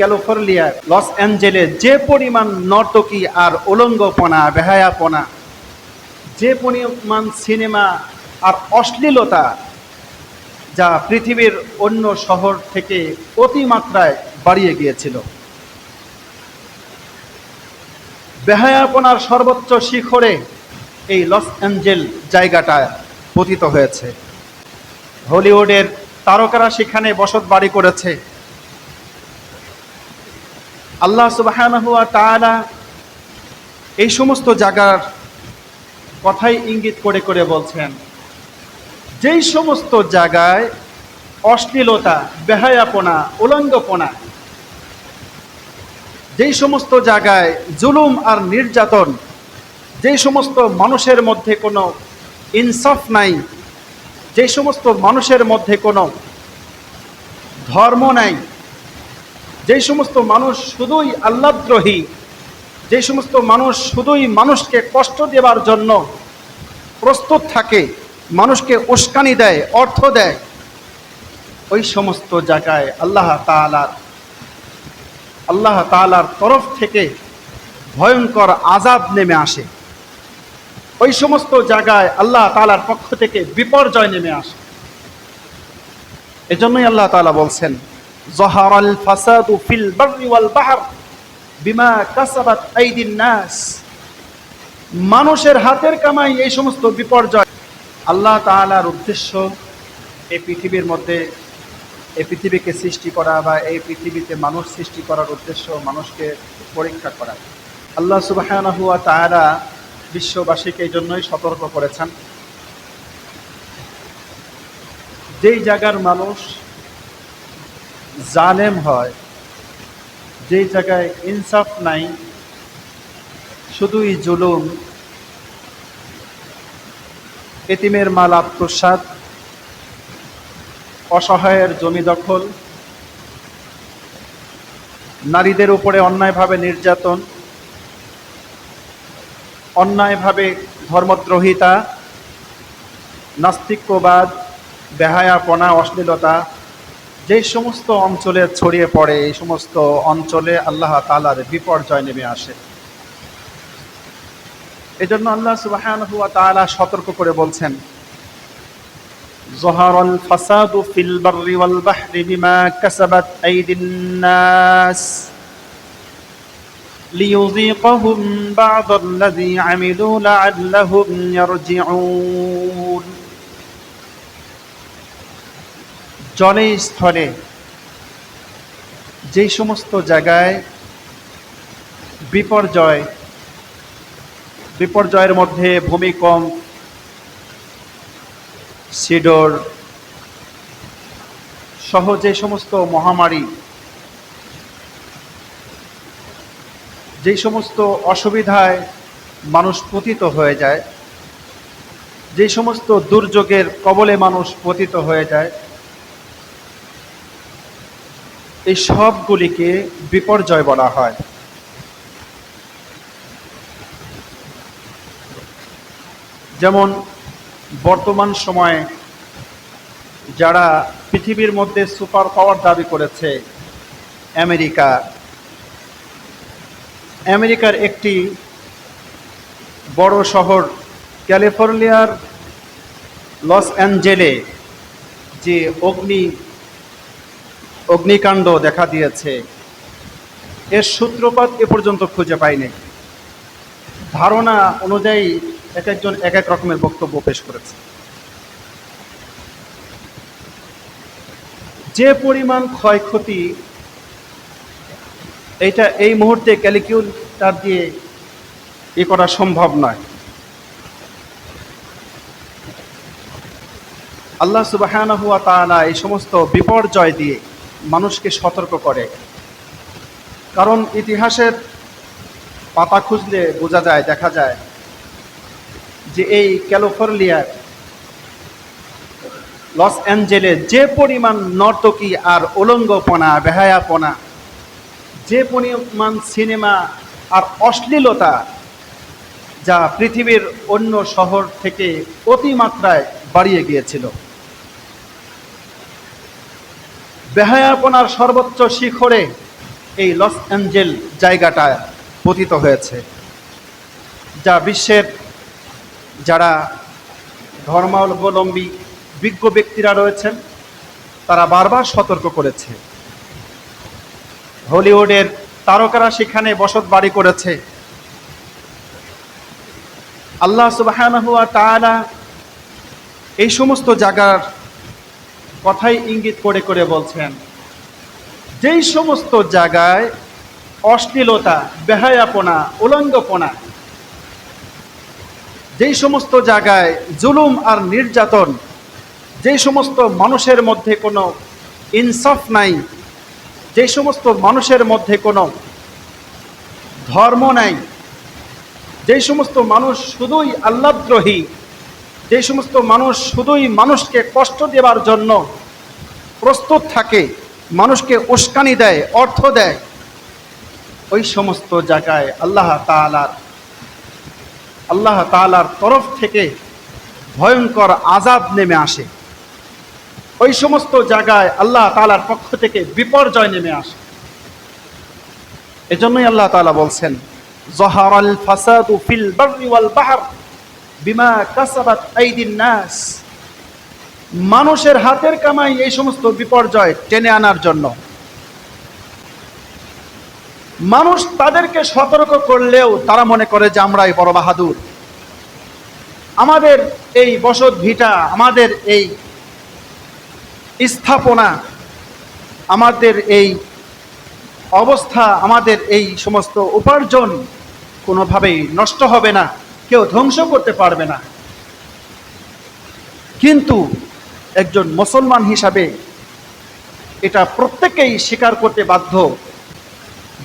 California, loss অ্যাঞ্জেলে যে পরিমাণ নর্তকী আর উলঙ্গপনা, বেহায়াপনা, যে পরিমাণ সিনেমা আর অশ্লীলতা যা পৃথিবীর অন্য শহর থেকে অতিমাত্রায় বাড়িয়ে গিয়েছিল। বেহায়াপনার সর্বোচ্চ শিখরে এই লস অ্যাঞ্জেল জায়গাটা পতিত হয়েছে। হলিউডের তারকারা সেখানে বসত বাড়ি করেছে। আল্লাহ তাআলা এই সমস্ত জায়গার কথাই ইঙ্গিত করে করে বলছেন, যেই সমস্ত জায়গায় অশ্লীলতা, বেহায়াপনা, উলঙ্গপনা, যেই সমস্ত জায়গায় জুলুম আর নির্যাতন, যেই সমস্ত মানুষের মধ্যে কোনো ইনসাফ নাই যে সমস্ত মানুষের মধ্যে কোনো ধর্ম নাই যে সমস্ত মানুষ শুধুই আল্লাদ্রোহী যে সমস্ত মানুষ শুধুই মানুষকে কষ্ট দেবার জন্য প্রস্তুত থাকে, মানুষকে উস্কানি দেয়, অর্থ দেয়, ওই সমস্ত জায়গায় আল্লাহ তালার আল্লাহ তালার তরফ থেকে ভয়ঙ্কর আজাব নেমে আসে। ওই সমস্ত জায়গায় আল্লাহ তালার পক্ষ থেকে বিপর্যয় নেমে আসে। এজন্যই আল্লাহ তালা বলছেন ফিল বাররি ওয়াল বাহর বিমা কাসাবাত আইদিন নাস মানুষের হাতের কামাই এই সমস্ত বিপর্যয়। আল্লাহ তাআলার উদ্দেশ্য এই পৃথিবীর মধ্যে, এই পৃথিবীকে সৃষ্টি করা বা এই পৃথিবীতে মানুষ সৃষ্টি করার উদ্দেশ্য মানুষকে পরীক্ষা করা। আল্লাহ ওয়া তাআলা বিশ্ববাসীকে এই জন্যই সতর্ক করেছেন। যেই জায়গার মানুষ জালেম হয়, যেই জায়গায় ইনসাফ নাই, শুধুই জুলুম, এতিমের মাল আত্মসাত অসহায়ের জমি দখল, নারীদের উপরে অন্যায়ভাবে নির্যাতন, অন্যায়ভাবে ধর্মদ্রোহিতা, নাস্তিক্যবাদ, বেহায়াপনা, অশ্লীলতা যেই সমস্ত অঞ্চলে ছড়িয়ে পড়ে, এই সমস্ত অঞ্চলে আল্লাহ তালার বিপর্যয় নেমে আসে। এই জন্য আল্লাহ সুবাহান হুয়া তালা সতর্ক করে বলছেন জহারল ফাসাদু ফিল বাররি ওয়াল বাহরি বিমা কাসাবাত আইদিন নাস লিইউযীকাহুম বা'দাল লাযী জলে স্থলে যে সমস্ত জায়গায় বিপর্যয়, বিপর্যয়ের মধ্যে ভূমিকম্প, সিডর, সহ যে সমস্ত মহামারী, যে সমস্ত অসুবিধায় মানুষ পতিত হয়ে যায়, যে সমস্ত দুর্যোগের কবলে মানুষ পতিত হয়ে যায় এই সবগুলিকে বিপর্যয় বলা হয়। যেমন, বর্তমান সময়ে যারা পৃথিবীর মধ্যে সুপার পাওয়ার দাবি করেছে, আমেরিকা। আমেরিকার একটি বড় শহর ক্যালিফোর্নিয়ার লস অ্যাঞ্জেলে, যে অগ্নি অগ্নিকাণ্ড দেখা দিয়েছে। এর সূত্রপাত এ পর্যন্ত খুঁজে পাইনি। ধারণা অনুযায়ী এক একজন এক এক রকমের বক্তব্য পেশ করেছে। যে পরিমাণ ক্ষয়ক্ষতি এইটা এই মুহূর্তে ক্যালিকিউলেটার দিয়ে এ করা সম্ভব নয়। আল্লাহ তাআলা এই সমস্ত বিপর্যয় দিয়ে মানুষকে সতর্ক করে। কারণ ইতিহাসের পাতা খুঁজলে বোঝা যায়, দেখা যায় যে এই ক্যালিফোর্নিয়ার লস অ্যাঞ্জেলে যে পরিমাণ নর্তকী আর উলঙ্গপনা, বেহায়াপনা, যে পরিমাণ সিনেমা আর অশ্লীলতা যা পৃথিবীর অন্য শহর থেকে অতিমাত্রায় বাড়িয়ে গিয়েছিল। বেহায়াপনার সর্বোচ্চ শিখরে এই লস অ্যাঞ্জেল জায়গাটা পতিত হয়েছে। যা বিশ্বের যারা ধর্মাবলম্বী বিজ্ঞ ব্যক্তিরা রয়েছেন, তারা বারবার সতর্ক করেছে। হলিউডের তারকারা সেখানে বসত বাড়ি করেছে। আল্লাহ তাআলা এই সমস্ত জায়গার কথাই ইঙ্গিত করে করে বলছেন, যেই সমস্ত জায়গায় অশ্লীলতা, বেহায়াপনা, উলঙ্গপনা, যেই সমস্ত জায়গায় জুলুম আর নির্যাতন, যেই সমস্ত মানুষের মধ্যে কোনো ইনসাফ নাই যে সমস্ত মানুষের মধ্যে কোনো ধর্ম নাই যে সমস্ত মানুষ শুধুই আল্লাদ্রোহী যে সমস্ত মানুষ শুধুই মানুষকে কষ্ট দেওয়ার জন্য প্রস্তুত থাকে, মানুষকে উস্কানি দেয়, অর্থ দেয়, ওই সমস্ত জায়গায় আল্লাহ তালার আল্লাহ তালার তরফ থেকে ভয়ঙ্কর আজাব নেমে আসে। ওই সমস্ত জায়গায় আল্লাহ তালার পক্ষ থেকে বিপর্যয় নেমে আসে। এজন্যই আল্লাহ তালা বলছেন, জহারাল ফাসাদু ফিল বাহর। বিমা কাসাবাত আইদিন নাস। মানুষের হাতের কামাই এই সমস্ত বিপর্যয় টেনে আনার জন্য। মানুষ তাদেরকে সতর্ক করলেও তারা মনে করে যে আমরাই বড় বাহাদুর। আমাদের এই বসত ভিটা, আমাদের এই স্থাপনা, আমাদের এই অবস্থা, আমাদের এই সমস্ত উপার্জন কোনোভাবেই নষ্ট হবে না। কেউ ধ্বংস করতে পারবে না। কিন্তু একজন মুসলমান হিসাবে এটা প্রত্যেকেই স্বীকার করতে বাধ্য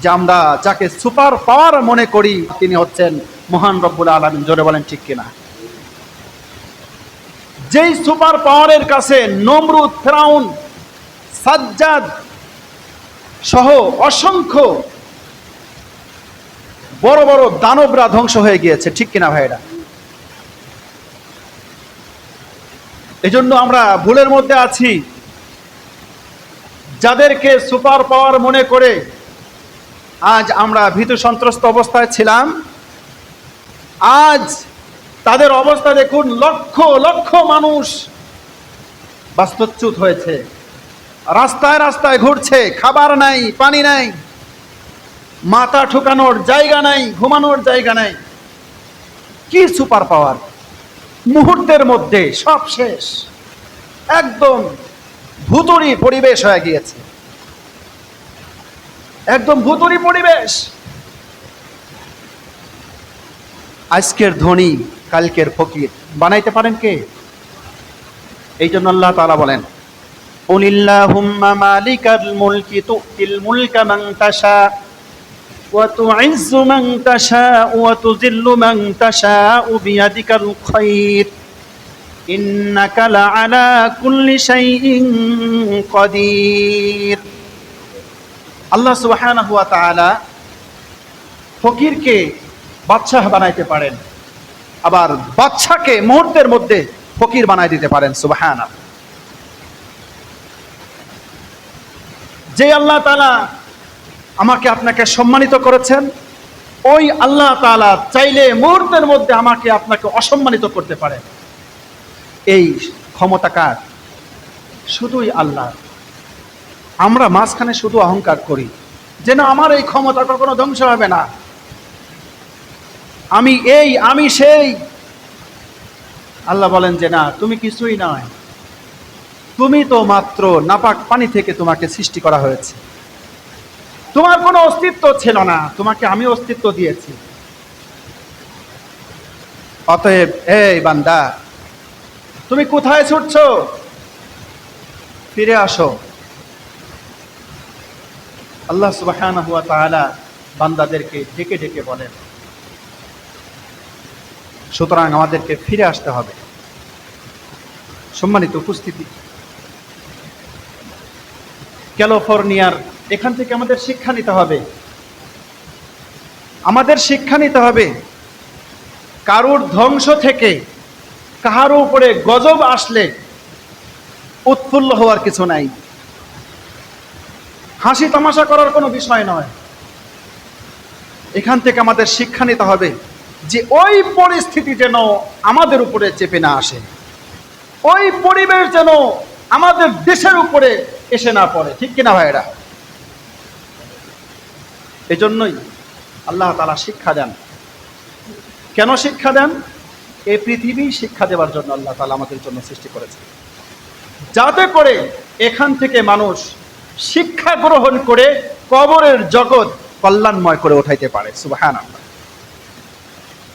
যে আমরা যাকে সুপার পাওয়ার মনে করি, তিনি হচ্ছেন মহান রব্বুল আলমিন। জোরে বলেন ঠিক কিনা? যেই সুপার পাওয়ারের কাছে নমরুদ, ফেরাউন, সাজ্জাদ সহ অসংখ্য বড় বড় দানবরা ধ্বংস হয়ে গিয়েছে, ঠিক কিনা ভাইরা এই জন্য আমরা ভুলের মধ্যে আছি। যাদেরকে সুপার পাওয়ার মনে করে আজ আমরা ভীতু সন্ত্রস্ত অবস্থায় ছিলাম, আজ তাদের অবস্থা দেখুন, লক্ষ লক্ষ মানুষ বাস্তুচ্যুত হয়েছে। রাস্তায় রাস্তায় ঘুরছে, খাবার নাই, পানি নাই। মাথা ঠুকানোর জায়গা নাই ঘুমানোর জায়গা নাই কি সুপার পাওয়ার মুহূর্তের মধ্যে সব শেষ একদম ভুতুরি পরিবেশ হয়ে গিয়েছে একদম ভুতুরি পরিবেশ আজকের ধনী কালকের ফকির বানাইতে পারেন কে এই জন্য আল্লাহ তালা বলেন قل اللهم مالك الملك تؤتي الملك من تشاء وتعز من تشاء وتذل من تشاء بيدك الخير إنك لعلى كل شيء قدير আল্লাহ সুবহানাহু ওয়া তাআলা ফকিরকে বাদশাহ বানাইতে পারেন আবার বাদশাকে মুহূর্তের মধ্যে ফকির বানাই দিতে পারেন সুবহানাল্লাহ যে আল্লাহ তালা আমাকে আপনাকে সম্মানিত করেছেন। ওই আল্লাহ তালা চাইলে মুহূর্তের মধ্যে আমাকে আপনাকে অসম্মানিত করতে পারেন এই ক্ষমতা কার? শুধুই আল্লাহ। আমরা মাঝখানে শুধু অহংকার করি। যে না আমার এই ক্ষমতা কখনো ধ্বংস হবে না। আমি এই, আমি সেই। আল্লাহ বলেন যে, না, তুমি কিছুই নয়। তুমি তো মাত্র নাপাক পানি থেকে তোমাকে সৃষ্টি করা হয়েছে। তোমার কোনো অস্তিত্ব ছিল না। তোমাকে আমি অস্তিত্ব দিয়েছি। অতএব, এই বান্দা, তুমি কোথায় ছুটছ? ফিরে আসো। আল্লাহ তাআলা বান্দাদেরকে ডেকে ডেকে বলেন, সুতরাং আমাদেরকে ফিরে আসতে হবে। সম্মানিত উপস্থিতি, ক্যালিফোর্নিয়ার এখান থেকে আমাদের শিক্ষা নিতে হবে। আমাদের শিক্ষা নিতে হবে। কারুর ধ্বংস থেকে কাহারও উপরে গজব আসলে উৎফুল্ল হওয়ার কিছু নাই। হাসি তামাশা করার কোনো বিষয় নয়। এখান থেকে আমাদের শিক্ষা নিতে হবে যে ওই পরিস্থিতি যেন আমাদের উপরে চেপে না আসে। ওই পরিবেশ যেন আমাদের দেশের উপরে এসে না পড়ে। ঠিক কিনা ভাইরা এজন্যই আল্লাহ তালা শিক্ষা দেন। কেন শিক্ষা দেন? এই পৃথিবী শিক্ষা দেওয়ার জন্য আল্লাহ তালা আমাদের জন্য সৃষ্টি করেছে যাতে করে এখান থেকে মানুষ শিক্ষা গ্রহণ করে কবরের জগৎ কল্যাণময় করে উঠাইতে পারে। সুবাহান আল্লাহ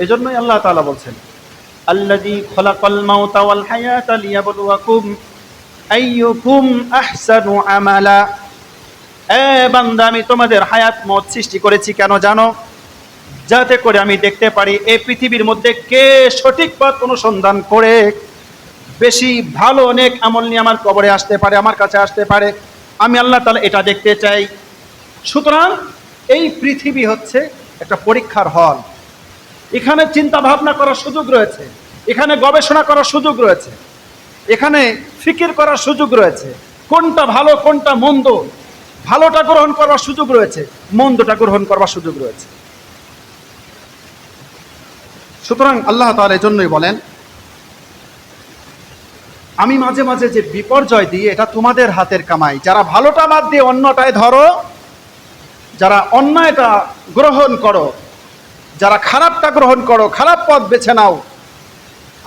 এই জন্যই আল্লাহ তালা বলছেন, আল্লাযী খলাকাল মাউতা ওয়াল হায়াতা লিয়াবলুয়াকুম আহসানু আমালা। এ বান্দা, আমি তোমাদের হায়াত মত সৃষ্টি করেছি কেন জানো? যাতে করে আমি দেখতে পারি এই পৃথিবীর মধ্যে কে সঠিক পথ অনুসন্ধান করে। বেশি ভালো অনেক আমল নিয়ে আমার কবরে আসতে পারে, আমার কাছে আসতে পারে। আমি আল্লাহ তালা এটা দেখতে চাই। সুতরাং এই পৃথিবী হচ্ছে একটা পরীক্ষার হল। এখানে চিন্তা ভাবনা করার সুযোগ রয়েছে, এখানে গবেষণা করার সুযোগ রয়েছে, এখানে ফিকির করার সুযোগ রয়েছে। কোনটা ভালো, কোনটা মন্দ? ভালোটা গ্রহণ করবার সুযোগ রয়েছে, মন্দটা গ্রহণ করবার সুযোগ রয়েছে। সুতরাং আল্লাহ তাআলা জন্যই বলেন, আমি মাঝে মাঝে যে বিপর্যয় দিই এটা তোমাদের হাতের কামাই। যারা ভালোটা বাদ দিয়ে অন্যটায় ধরো, যারা অন্যায়টা গ্রহণ করো, যারা খারাপটা গ্রহণ করো, খারাপ পথ বেছে নাও,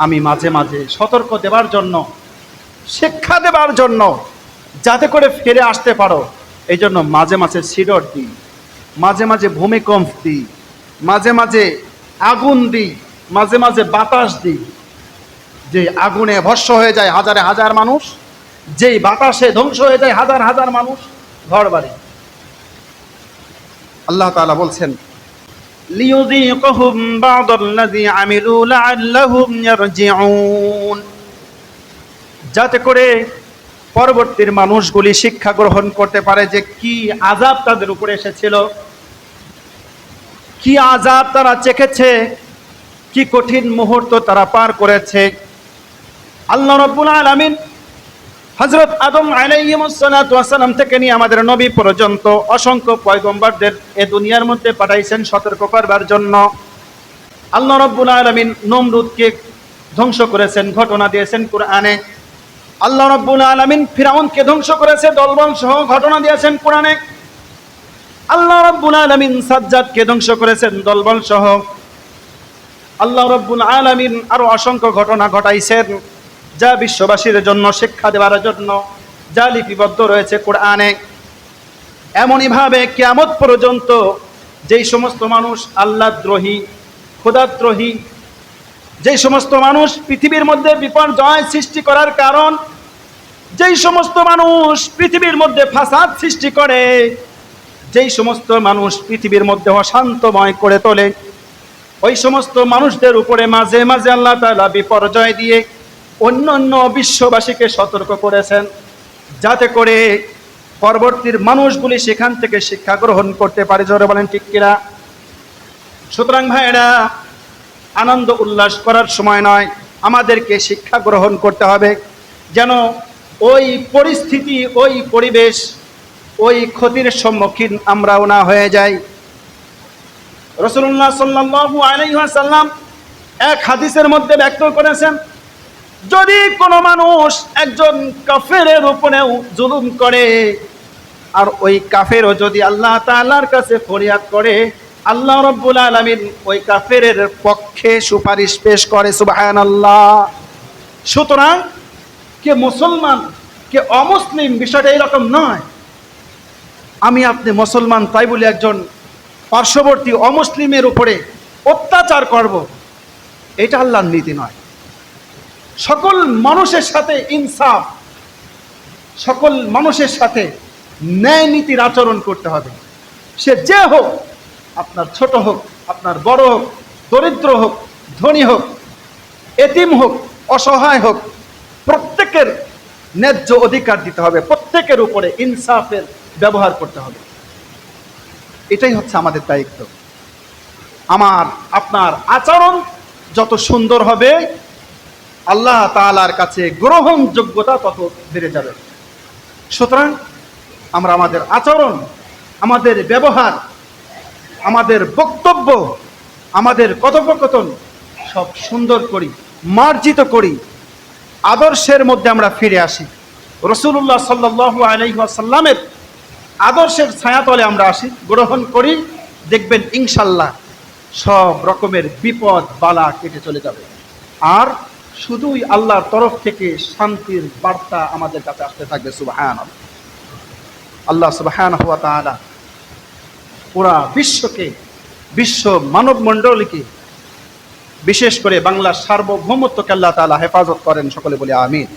আমি মাঝে মাঝে সতর্ক দেবার জন্য, শিক্ষা দেবার জন্য যাতে করে ফিরে আসতে পারো। এই জন্য মাঝে মাঝে সিডর দিই, মাঝে মাঝে ভূমিকম্প দিই, মাঝে মাঝে আগুন দিই, মাঝে মাঝে বাতাস দিই। যে আগুনে ভস্য হয়ে যায় হাজারে হাজার মানুষ, যেই বাতাসে ধ্বংস হয়ে যায় হাজার হাজার মানুষ ঘর বাড়ি আল্লাহ তাআলা বলছেন যাতে করে পরবর্তীর মানুষগুলি শিক্ষা গ্রহণ করতে পারে যে কি আজাব তাদের উপরে এসেছিল। কি আজাব তারা চেখেছে, কি কঠিন মুহূর্ত তারা পার করেছে। আল্লাহ রব্বুল আলামিন হজরত আদম আলাইহিমসালাম থেকে নিয়ে আমাদের নবী পর্যন্ত অসংখ্য পয়গম্বরদের এ দুনিয়ার মধ্যে পাঠাইছেন সতর্ক করবার জন্য। আল্লাহ রব্বুল আলামিন নমরুদকে ধ্বংস করেছেন, ঘটনা দিয়েছেন কোরআনে। আল্লাহ রব্বুল আলামিন ফিরাউনকে ধ্বংস করেছে, দলবল সহ ঘটনা দিয়েছেন কোরআনে। আল্লাহ রব্বুল আলামিন সাজ্জাদকে ধ্বংস করেছেন, দলবল সহ। আল্লাহ রব্বুল আলামিন আরও অসংখ্য ঘটনা ঘটাইছেন, যা বিশ্ববাসীর জন্য শিক্ষা দেওয়ার জন্য, যা লিপিবদ্ধ রয়েছে কোরআনে। এমনইভাবে কিয়ামত পর্যন্ত যেই সমস্ত মানুষ আল্লাহদ্রোহী ক্ষুদাদ্রোহী যেই সমস্ত মানুষ পৃথিবীর মধ্যে বিপর্যয় সৃষ্টি করার কারণ যেই সমস্ত মানুষ পৃথিবীর মধ্যে ফাসাদ সৃষ্টি করে, যেই সমস্ত মানুষ পৃথিবীর মধ্যে অশান্তময় করে তোলে, ওই সমস্ত মানুষদের উপরে মাঝে মাঝে আল্লাহ তাআলা বিপর্যয় দিয়ে অন্য অন্য বিশ্ববাসীকে সতর্ক করেছেন, যাতে করে পরবর্তীর মানুষগুলি সেখান থেকে শিক্ষা গ্রহণ করতে পারে। জোরে বলেন ঠিক কিনা? সুতরাং ভাইয়েরা, আনন্দ উল্লাস করার সময় নয়, আমাদেরকে শিক্ষা গ্রহণ করতে হবে, যেন ওই পরিস্থিতি, ওই পরিবেশ, ওই ক্ষতির সম্মুখীন আমরাও না হয়ে যাই। রসুল্লাহ সাল্লাল্লাহু আলাইহি ওয়াসাল্লাম এক হাদিসের মধ্যে ব্যক্ত করেছেন, যদি কোনো মানুষ একজন কাফেরের উপরেও জুলুম করে, আর ওই কাফেরও যদি আল্লাহ তাআলার কাছে ফরিয়াদ করে, আল্লাহ রব্বুল আলামিন ওই কাফেরের পক্ষে সুপারিশ পেশ করে, সুবহানাল্লাহ। সুতরাং কে মুসলমান, কে অমুসলিম, বিষয়টা এরকম নয়। আমি আপনি মুসলমান, তাই বলে একজন পার্শ্ববর্তী অমুসলিমের উপরে অত্যাচার করব। এটা আল্লাহর নীতি নয়। সকল মানুষের সাথে ইনসাফ, সকল মানুষের সাথে ন্যায় নীতির আচরণ করতে হবে। সে যে হোক, আপনার ছোট হোক, আপনার বড় হোক, দরিদ্র হোক, ধনী হোক, এতিম হোক, অসহায় হোক প্রত্যেকের ন্যায্য অধিকার দিতে হবে, প্রত্যেকের উপরে ইনসাফের ব্যবহার করতে হবে। এটাই হচ্ছে আমাদের দায়িত্ব। আমার, আপনার আচরণ যত সুন্দর হবে, আল্লাহ তালার কাছে গ্রহণযোগ্যতা তত বেড়ে যাবে। সুতরাং আমরা আমাদের আচরণ, আমাদের ব্যবহার, আমাদের বক্তব্য, আমাদের কথোপকথন সব সুন্দর করি, মার্জিত করি। আদর্শের মধ্যে আমরা ফিরে আসি। রসুল্লাহ সাল্লাহ আলহাসাল্লামের আদর্শের ছায়াতলে আমরা আসি, গ্রহণ করি, দেখবেন ইনশাল্লাহ সব রকমের বিপদ, বালা কেটে চলে যাবে। আর শুধুই আল্লাহর তরফ থেকে শান্তির বার্তা আমাদের কাছে আসতে থাকবে সুবাহান আল্লাহ সুবাহান হওয়া তাআলা পুরা বিশ্বকে, বিশ্ব মানব মণ্ডলীকে বিশেষ করে বাংলার সার্বভৌমত্বকে আল্লাহ তালা হেফাজত করেন সকলে বলে আমিন।